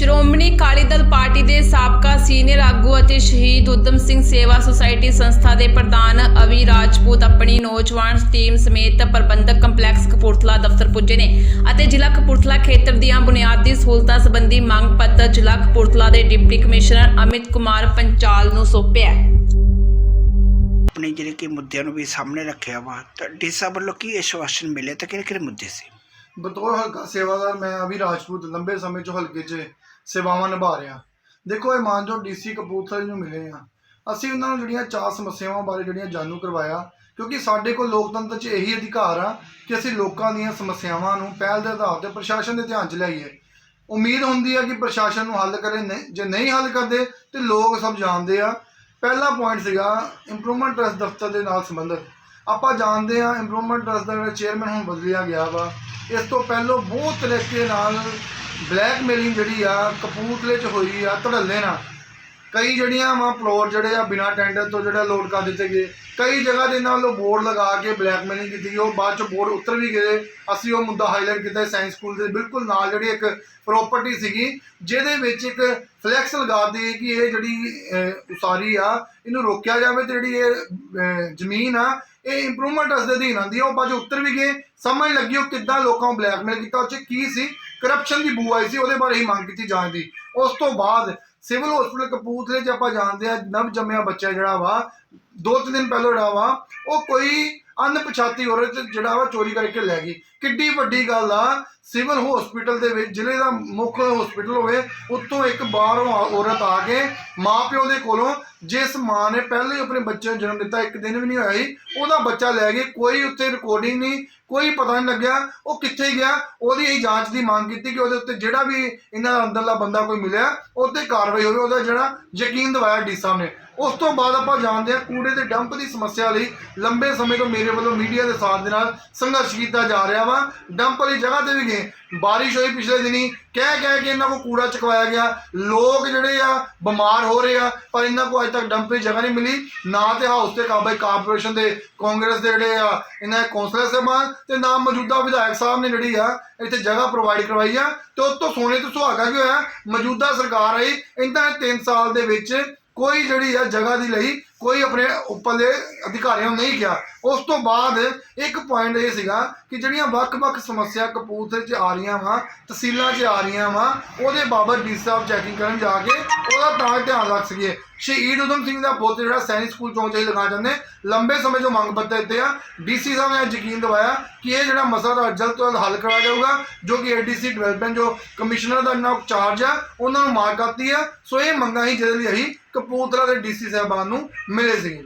Shiromani Akali Dal party ਦੇ ਸਾਬਕਾ senior ਆਗੂ ਅਤੇ ਸ਼ਹੀਦ ਉਦਮ ਸਿੰਘ ਸੇਵਾ ਸੁਸਾਇਟੀ ਸੰਸਥਾ ਦੇ ਪ੍ਰਧਾਨ ਅਵੀ ਰਾਜਪੂਤ ਆਪਣੀ ਨੌਜਵਾਨ ਟੀਮ ਸਮੇਤ ਪ੍ਰਬੰਧਕ ਕੰਪਲੈਕਸ ਕਪੂਰਥਲਾ ਦਫ਼ਤਰ ਪੁੱਜੇ ਨੇ ਅਤੇ ਜ਼ਿਲ੍ਹਾ ਕਪੂਰਥਲਾ ਖੇਤਰ ਦੀਆਂ ਬੁਨਿਆਦੀ ਸਹੂਲਤਾਂ ਸੰਬੰਧੀ ਮੰਗ ਪੱਤਰ ਜ਼ਿਲ੍ਹਾ ਕਪੂਰਥਲਾ ਦੇ ਡਿਪਟੀ ਕਮਿਸ਼ਨਰ ਅਮਿਤ ਕੁਮਾਰ ਪੰਚਾਲ ਨੂੰ ਸੌਂਪਿਆ ਆਪਣੇ ਜਿਹੜੇ ਕਿ ਮੁੱਦਿਆਂ ਨੂੰ ਵੀ ਸਾਹਮਣੇ ਰੱਖਿਆ ਵਾ ਤਾਂ ਡੀ ਵੱਲੋਂ ਕੀ ਆਸ਼ਵਾਸਨ ਮਿਲੇ ਤਾਂ ਕਿਹੜੇ ਕਿਹੜੇ ਮੁੱਦੇ ਸੀ? ਬਤੌਰ ਹਲਕਾ ਸੇਵਾਦਾਰ ਮੈਂ ਅਭੀ ਰਾਜਪੂਤ ਲੰਬੇ ਸਮੇਂ ਤੋਂ ਹਲਕੇ 'ਚ ਸੇਵਾਵਾਂ ਨਿਭਾ ਰਿਹਾ। ਦੇਖੋ, ਇਹ ਮਾਨਯੋਗ ਡੀਸੀ ਕਪੂਰਥਲੇ ਨੂੰ ਮਿਲੇ ਆ। ਅਸੀਂ ਉਹਨਾਂ ਨੂੰ ਜਿਹੜੀਆਂ ਚਾਰ ਸਮੱਸਿਆਵਾਂ ਬਾਰੇ ਜਿਹੜੀਆਂ ਜਾਣੂ ਕਰਵਾਇਆ, ਕਿਉਂਕਿ ਸਾਡੇ ਕੋਲ ਲੋਕਤੰਤਰ 'ਚ ਇਹੀ ਅਧਿਕਾਰ ਆ ਕਿ ਅਸੀਂ ਲੋਕਾਂ ਦੀਆਂ ਸਮੱਸਿਆਵਾਂ ਨੂੰ ਪਹਿਲ ਦੇ ਆਧਾਰ ਤੇ ਪ੍ਰਸ਼ਾਸਨ ਦੇ ਧਿਆਨ 'ਚ ਲਿਆਈਏ ਉਮੀਦ ਹੁੰਦੀ ਆ ਕਿ ਪ੍ਰਸ਼ਾਸਨ ਨੂੰ ਹੱਲ ਕਰੇ, ਨਹੀਂ, ਜੇ ਨਹੀਂ ਹੱਲ ਕਰਦੇ, ਤੇ ਲੋਕ ਸਭ ਜਾਣਦੇ ਆ। ਪਹਿਲਾ ਪੁਆਇੰਟ ਸੀਗਾ ਇੰਪਰੂਵਮੈਂਟ ਟਰਸਟ ਦਫ਼ਤਰ ਦੇ ਨਾਲ ਸੰਬੰਧਿਤ। ਆਪਾਂ ਜਾਣਦੇ ਹਾਂ ਇੰਪਰੂਵਮੈਂਟ ਟਰਸਟ ਦਾ ਜਿਹੜਾ ਚੇਅਰਮੈਨ ਹੁਣ ਬਦਲਿਆ ਗਿਆ ਵਾ। ਇਸ ਤੋਂ ਪਹਿਲਾਂ ਬਹੁਤ ਤਰੀਕੇ ਨਾਲ ਬਲੈਕਮੇਲਿੰਗ ਜਿਹੜੀ ਆ, ਕਪੂਰਥਲੇ 'ਚ ਹੋਈ ਆ, ਧੜੱਲੇ ਨਾਲ। ਕਈ ਜਿਹੜੀਆਂ ਵਾ ਪਲੋਟ ਜਿਹੜੇ ਆ ਬਿਨਾ ਟੈਂਡਰ ਤੋਂ ਜਿਹੜਾ ਲੋਡ ਕਰ ਦਿੱਤੇ ਗਏ। ਕਈ ਜਗ੍ਹਾ ਦੇ ਨਾਲ ਉਹ ਬੋਰਡ ਲਗਾ ਕੇ ਬਲੈਕਮੇਲਿੰਗ ਕੀਤੀ ਗਈ। ਉਹ ਬਾਅਦ ਚ ਬੋਰਡ ਉੱਤਰ ਵੀ ਗਏ। ਅਸੀਂ ਉਹ ਮੁੱਦਾ ਹਾਈਲਾਈਟ ਕੀਤਾ ਸਾਇੰਸ ਸਕੂਲ ਦੇ। ਬਿਲਕੁਲ ਨਾਲ ਜਿਹੜੀ ਇੱਕ ਪ੍ਰਾਪਰਟੀ ਸੀਗੀ, ਜਿਹਦੇ ਵਿੱਚ ਇੱਕ ਫਲੈਕਸ ਲਗਾ ਦਿੱਤੀ ਕਿ ਇਹ ਜਿਹੜੀ ਉਸਾਰੀ ਆ, ਇਹਨੂੰ ਰੋਕਿਆ ਜਾਵੇ ਤੇ ਜਿਹੜੀ ਇਹ ਜ਼ਮੀਨ ਆ ਇਹ ਇੰਪਰੂਵਮੈਂਟ ਅਸ ਦੇ ਅਧੀਨ ਆਉਂਦੀ ਆ। ਉਹ ਬਾਅਦ ਉੱਤਰ ਵੀ ਗਏ। ਸਮਝ ਲੱਗੀ ਉਹ ਕਿੱਦਾਂ ਲੋਕਾਂ ਨੂੰ ਬਲੈਕਮੇਲ ਕੀਤਾ, ਉਹ 'ਚ ਕੀ ਸੀ? ਕਰਪਸ਼ਨ ਦੀ ਬੂ ਆਈ ਸੀ, ਉਹਦੇ ਬਾਰੇ ਹੀ ਮੰਗ ਕੀਤੀ ਜਾਂਚ ਦੀ। ਉਸ ਤੋਂ ਬਾਅਦ ਸਿਵਲ ਹਸਪੀਟਲ ਕਪੂਰਥਲੇ 'ਚ ਆਪਾਂ ਜਾਣਦੇ ਆ, ਨਵ ਜੰਮਿਆ ਬੱਚਾ ਜਿਹੜਾ ਵਾ, ਦੋ ਤਿੰਨ ਦਿਨ ਪਹਿਲਾਂ ਜਿਹੜਾ ਵਾ, ਉਹ ਕੋਈ ਅਣਪਛਾਤੀ ਔਰਤ ਜਿਹੜਾ ਵਾ ਚੋਰੀ ਕਰਕੇ ਲੈ ਗਈ। ਕਿੱਡੀ ਵੱਡੀ ਗੱਲ ਆ, ਸਿਵਲ ਹਸਪੀਟਲ ਦੇ ਵਿੱਚ, ਜ਼ਿਲ੍ਹੇ ਦਾ ਮੁੱਖ ਹਸਪੀਟਲ ਹੋਵੇ, ਉੱਤੋਂ ਇੱਕ ਬਾਹਰੋਂ ਆ- ਔਰਤ ਆ ਕੇ ਮਾਪਿਓ ਦੇ ਕੋਲੋਂ ਜਿਸ ਮਾਂ ਨੇ ਪਹਿਲੇ ਹੀ ਆਪਣੇ ਬੱਚੇ ਨੂੰ ਜਨਮ ਦਿੱਤਾ, ਇੱਕ ਦਿਨ ਵੀ ਨਹੀਂ ਹੋਇਆ ਸੀ ਉਹਦਾ ਬੱਚਾ ਲੈ ਗਏ, ਕੋਈ ਉੱਤੇ ਰਿਕਾਰਡਿੰਗ ਨਹੀਂ, ਕੋਈ ਪਤਾ ਨਹੀਂ ਲੱਗਿਆ, ਉਹ ਕਿੱਥੇ ਗਿਆ, ਉਹਦੀ ਇਹ ਜਾਂਚ ਦੀ ਮੰਗ ਕੀਤੀ ਕਿ ਉਹਦੇ ਉੱਤੇ ਜਿਹੜਾ ਵੀ ਇਹਨਾਂ ਦਾ ਅੰਦਰਲਾ ਬੰਦਾ ਕੋਈ ਮਿਲਿਆ ਉਹ ਤੇ ਕਾਰਵਾਈ ਹੋਵੇ, ਉਹਦਾ ਜਿਹੜਾ ਯਕੀਨ ਦਿਵਾਇਆ ਡੀ ਸਾਹਿਬ ਨੇ। ਉਸ ਤੋਂ ਬਾਅਦ ਆਪਾਂ ਜਾਣਦੇ ਹਾਂ ਕੂੜੇ ਦੇ ਡੰਪ ਦੀ ਸਮੱਸਿਆ ਲਈ ਲੰਬੇ ਸਮੇਂ ਤੋਂ ਮੇਰੇ ਵੱਲੋਂ ਮੀਡੀਆ ਦੇ ਸਾਥ ਦੇ ਨਾਲ ਸੰਘਰਸ਼ ਕੀਤਾ ਜਾ ਰਿਹਾ ਵਾ। ਡੰਪ ਵਾਲੀ ਜਗ੍ਹਾ ਤੇ ਵੀ ਗਏ। ਬਾਰਿਸ਼ ਹੋਈ ਪਿਛਲੇ ਦਿਨੀ। ਕਹਿ ਕਹਿ ਕੇ ਇਹਨਾਂ ਕੋ ਕੂੜਾ ਚਕਵਾਇਆ ਗਿਆ। ਲੋਕ ਜਿਹੜੇ ਆ, ਬਿਮਾਰ ਹੋ ਰਹੇ ਆ, ਪਰ ਇਹਨਾਂ ਕੋ ਅਜੇ ਤੱਕ ਡੰਪ ਦੀ ਜਗ੍ਹਾ ਨਹੀਂ ਮਿਲੀ। ਨਾ ਤੇ ਹਾਊਸ ਤੇ ਕਾਬੇ ਕਾਰਪੋਰੇਸ਼ਨ ਦੇ, ਕਾਂਗਰਸ ਦੇ ਜਿਹੜੇ ਆ, ਇਹਨਾਂ ਕੌਂਸਲਰ ਸਾਹਿਬਾਨ ਤੇ ਨਾ ਮੌਜੂਦਾ ਵਿਧਾਇਕ ਸਾਹਿਬ ਨੇ ਜਿਹੜੀ ਆ, ਇੱਥੇ ਜਗ੍ਹਾ ਪ੍ਰੋਵਾਈਡ ਕਰਵਾਈ ਆ। ਤੇ ਉਸ ਤੋਂ ਸੋਨੇ ਤੋਂ ਸੁਹਾਗਾ ਕੀ ਹੋਇਆ? ਮੌਜੂਦਾ ਸਰਕਾਰ ਆਈ। ਇਹਨਾਂ ਨੇ 3 ਸਾਲ ਦੇ ਵਿੱਚ ਕੋਈ ਜਿਹੜੀ ਹੈ ਜਗ੍ਹਾ ਦੀ ਲਈ ਕੋਈ ਆਪਣੇ ਉੱਪਰਲੇ ਅਧਿਕਾਰੀਆਂ ਨੂੰ ਨਹੀਂ ਕਿਹਾ। ਉਸ ਤੋਂ ਬਾਅਦ ਇੱਕ ਪੁਆਇੰਟ ਇਹ ਸੀਗਾ ਕਿ ਜਿਹੜੀਆਂ ਵੱਖ-ਵੱਖ ਸਮੱਸਿਆ ਕਪੂਰਥਲੇ 'ਚ ਆ ਰਹੀਆਂ ਵਾ, ਤਹਿਸੀਲਾਂ 'ਚ ਆ ਰਹੀਆਂ ਵਾ, ਉਹਦੇ ਬਾਬਤ ਡੀ ਸਾਹਿਬ ਚੈਕਿੰਗ ਕਰਨ ਜਾ ਕੇ ਉਹਦਾ ਤਾਂ ਧਿਆਨ ਰੱਖ ਸਕੀਏ। ਸ਼ਹੀਦ ਉਦਮ ਸਿੰਘ ਦਾ ਪੁੱਤ ਜਿਹੜਾ ਸੈਨਿਕ ਸਕੂਲ ਚੌਂਕ 'ਚ ਹੀ ਲਗਾ ਜਾਂਦੇ ਲੰਬੇ ਸਮੇਂ ਤੋਂ ਮੰਗ ਪੱਤਰ ਦਿੱਤੇ ਆ ਡੀਸੀ ਸਾਹਿਬ ਨੇ ਯਕੀਨ ਦਿਵਾਇਆ ਕਿ ਇਹ ਜਿਹੜਾ ਮਸਲਾ ਦਾ ਜਲਦ ਤੋਂ ਜਲਦ ਹੱਲ ਕਰਵਾਇਆ ਜਾਊਗਾ, ਜੋ ਕਿ ਏਡੀਸੀ ਡਿਵੈਲਪਮੈਂਟ ਜੋ ਕਮਿਸ਼ਨਰ ਦਾ ਨਾਮ ਚਾਰਜ ਆ, ਉਹਨਾਂ ਨੂੰ ਮਾਰ ਕਰਤੀ ਆ, ਸੋ ਇਹ ਮੰਗਾਂ ਹੀ ਜਿਹਦੇ ਲਈ ਅਸੀਂ ਕਪੂਰਥਲਾ ਦੇ ਡੀਸੀ ਸਾਹਿਬਾਨ ਨੂੰ ਮਿਲੇ ਸੀਗੇ।